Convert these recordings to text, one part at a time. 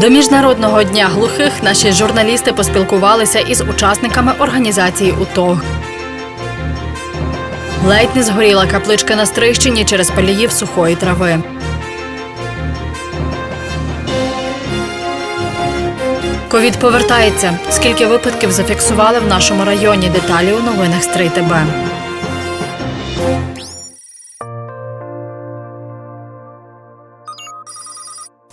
До міжнародного дня глухих наші журналісти поспілкувалися із учасниками організації УТОГ. Ледь не згоріла капличка на Стрищині через паліїв сухої трави. Ковід повертається. Скільки випадків зафіксували в нашому районі? Деталі у новинах Стрий ТБ.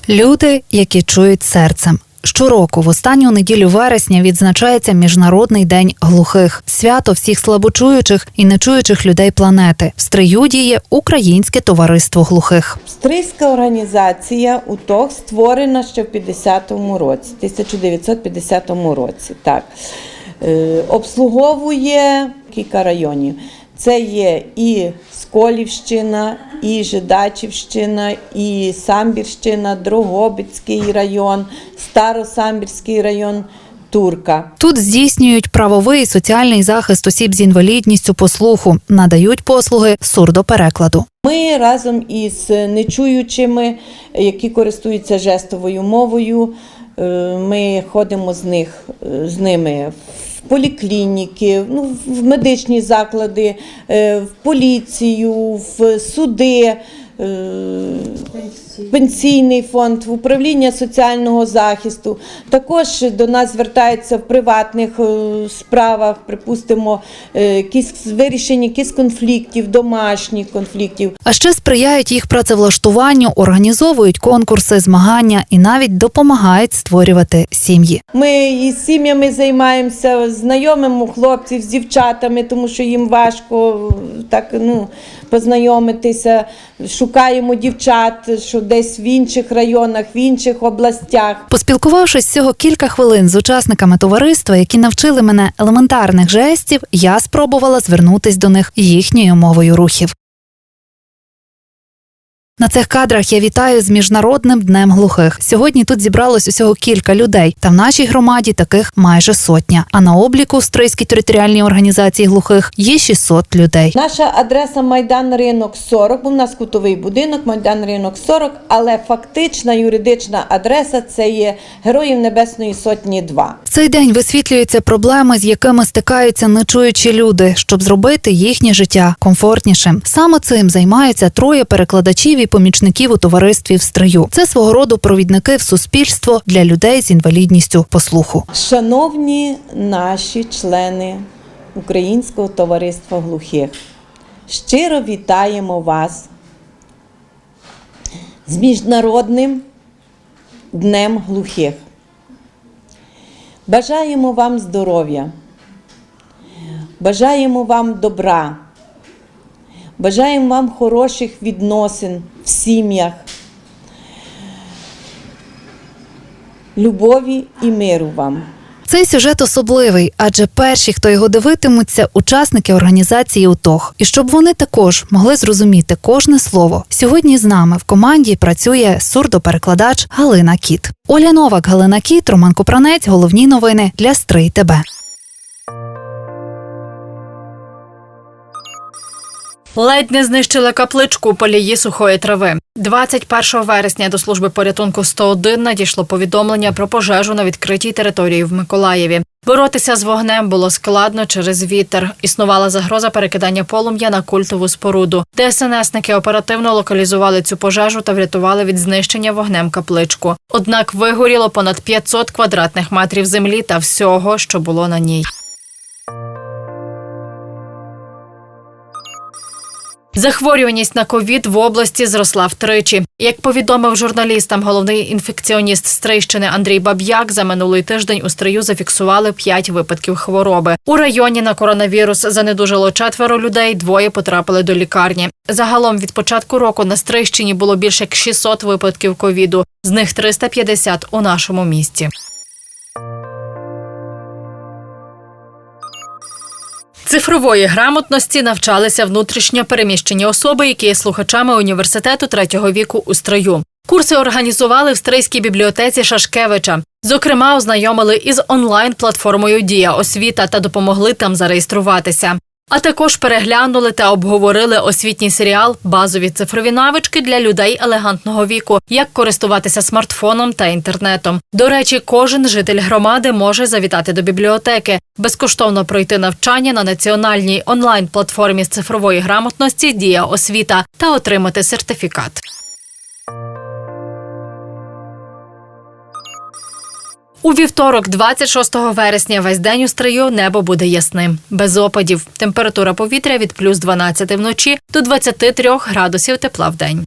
Люди, які чують серцем. Щороку, в останню неділю вересня, відзначається Міжнародний день глухих свято всіх слабочуючих і нечуючих людей планети. В стрию діє Українське товариство глухих. Австрійська організація УТОГ створена ще в 50-му році, 1950 році. Так. Е, обслуговує кілька районів. Це є і Сколівщина, і Жидачівщина, і Самбірщина, Дрогобицький район, Старосамбірський район, Турка. Тут здійснюють правовий і соціальний захист осіб з інвалідністю по слуху, надають послуги сурдоперекладу. Ми разом із нечуючими, які користуються жестовою мовою, е, ми ходимо з них е, з ними в поліклініки, ну, в медичні заклади, е, в поліцію, в суди. Е, Пенсійний фонд, в управління соціального захисту. Також до нас звертаються в приватних е, справах, припустимо, е, якісь вирішення якихось конфліктів, домашніх конфліктів. А ще сприяють їх працевлаштуванню, організовують конкурси, змагання і навіть допомагають створювати сім'ї. Ми із сім'ями займаємося, знайомимо хлопців з дівчатами, тому що їм важко так ну, познайомитися. Шукаємо дівчат, що десь в інших районах, в інших областях. Поспілкувавшись всього кілька хвилин з учасниками товариства, які навчили мене елементарних жестів, я спробувала звернутись до них їхньою мовою рухів. На цих кадрах я вітаю з міжнародним днем глухих. Сьогодні тут зібралось усього кілька людей, та в нашій громаді таких майже сотня. А на обліку в Стрийській територіальній організації глухих є 600 людей. Наша адреса Майдан Ринок 40, бо в нас кутовий будинок, Майдан Ринок 40, але фактична юридична адреса це є Героїв Небесної Сотні 2. В цей день висвітлюються проблеми, з якими стикаються нечуючі люди, щоб зробити їхнє життя комфортнішим. Саме цим займаються троє перекладачів і помічників у товаристві в стрию. Це свого роду провідники в суспільство для людей з інвалідністю по слуху. Шановні наші члени Українського товариства глухих, щиро вітаємо вас з Міжнародним днем глухих. Бажаємо вам здоров'я, бажаємо вам добра, бажаємо вам хороших відносин в сім'ях, любові і миру вам. Цей сюжет особливий, адже перші, хто його дивитимуться, учасники організації УТОГ. І щоб вони також могли зрозуміти кожне слово. Сьогодні з нами в команді працює сурдоперекладач Галина Кіт. Оля Новак, Галина Кіт, Роман Купранець. Головні новини для Стрий ТБ. Ледь не знищили капличку у полії сухої трави. 21 вересня до служби порятунку 101 надійшло повідомлення про пожежу на відкритій території в Миколаєві. Боротися з вогнем було складно через вітер. Існувала загроза перекидання полум'я на культову споруду. ДСНСники оперативно локалізували цю пожежу та врятували від знищення вогнем капличку. Однак вигоріло понад 500 квадратних метрів землі та всього, що було на ній. Захворюваність на ковід в області зросла втричі. Як повідомив журналістам головний інфекціоніст Стрийщини Андрій Баб'як, за минулий тиждень у Стрию зафіксували 5 випадків хвороби. У районі на коронавірус занедужило четверо людей, двоє потрапили до лікарні. Загалом від початку року на Стрийщині було більше як 600 випадків ковіду, з них 350 у нашому місті. Цифрової грамотності навчалися внутрішньо переміщені особи, які є слухачами університету третього віку у строю. Курси організували в стрийській бібліотеці Шашкевича. Зокрема, ознайомили із онлайн платформою Дія освіта та допомогли там зареєструватися. А також переглянули та обговорили освітній серіал Базові цифрові навички для людей елегантного віку, як користуватися смартфоном та інтернетом. До речі, кожен житель громади може завітати до бібліотеки, безкоштовно пройти навчання на національній онлайн платформі з цифрової грамотності Дія освіта та отримати сертифікат. У вівторок, 26 вересня, весь день у стрию небо буде ясним, без опадів. Температура повітря від плюс 12 вночі до 23 градусів тепла в день.